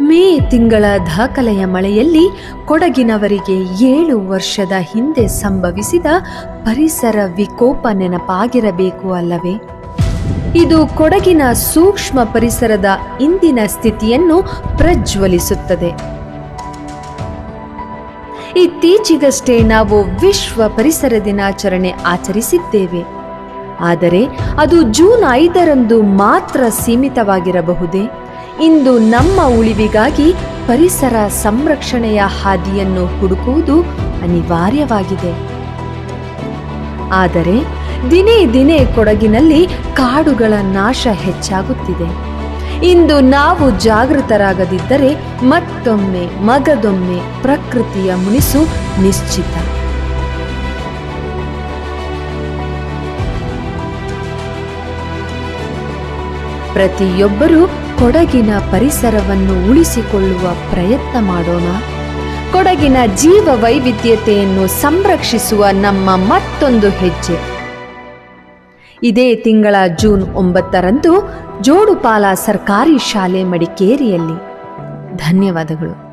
ಮೇ ತಿಂಗಳ ದಾಖಲೆಯ ಮಳೆಯಲ್ಲಿ ಕೊಡಗಿನವರಿಗೆ ಏಳು ವರ್ಷದ ಹಿಂದೆ ಸಂಭವಿಸಿದ ಪರಿಸರ ವಿಕೋಪ ನೆನಪಾಗಿರಬೇಕು ಅಲ್ಲವೇ? ಇದು ಕೊಡಗಿನ ಸೂಕ್ಷ್ಮ ಪರಿಸರದ ಇಂದಿನ ಸ್ಥಿತಿಯನ್ನು ಪ್ರಜ್ವಲಿಸುತ್ತದೆ. ಇತ್ತೀಚೆಗಷ್ಟೇ ನಾವು ವಿಶ್ವ ಪರಿಸರ ದಿನಾಚರಣೆ ಆಚರಿಸಿದ್ದೇವೆ. ಆದರೆ ಅದು ಜೂನ್ ಐದರಂದು ಮಾತ್ರ ಸೀಮಿತವಾಗಿರಬಹುದೇ? ಇಂದು ನಮ್ಮ ಉಳಿವಿಗಾಗಿ ಪರಿಸರ ಸಂರಕ್ಷಣೆಯ ಹಾದಿಯನ್ನು ಹುಡುಕುವುದು ಅನಿವಾರ್ಯವಾಗಿದೆ. ಆದರೆ ದಿನೇ ದಿನೇ ಕೊಡಗಿನಲ್ಲಿ ಕಾಡುಗಳ ನಾಶ ಹೆಚ್ಚಾಗುತ್ತಿದೆ. ಇಂದು ನಾವು ಜಾಗೃತರಾಗದಿದ್ದರೆ ಮತ್ತೊಮ್ಮೆ ಮಗದೊಮ್ಮೆ ಪ್ರಕೃತಿಯ ಮುನಿಸು ನಿಶ್ಚಿತ. ಪ್ರತಿಯೊಬ್ಬರೂ ಕೊಡಗಿನ ಪರಿಸರವನ್ನು ಉಳಿಸಿಕೊಳ್ಳುವ ಪ್ರಯತ್ನ ಮಾಡೋಣ. ಕೊಡಗಿನ ಜೀವ ವೈವಿಧ್ಯತೆಯನ್ನು ಸಂರಕ್ಷಿಸುವ ನಮ್ಮ ಮತ್ತೊಂದು ಹೆಜ್ಜೆ. ಇದೇ ತಿಂಗಳ ಜೂನ್ ಒಂಬತ್ತರಂದು ಜೋಡುಪಾಲ ಸರ್ಕಾರಿ ಶಾಲೆ ಮಡಿಕೇರಿಯಲ್ಲಿ. ಧನ್ಯವಾದಗಳು.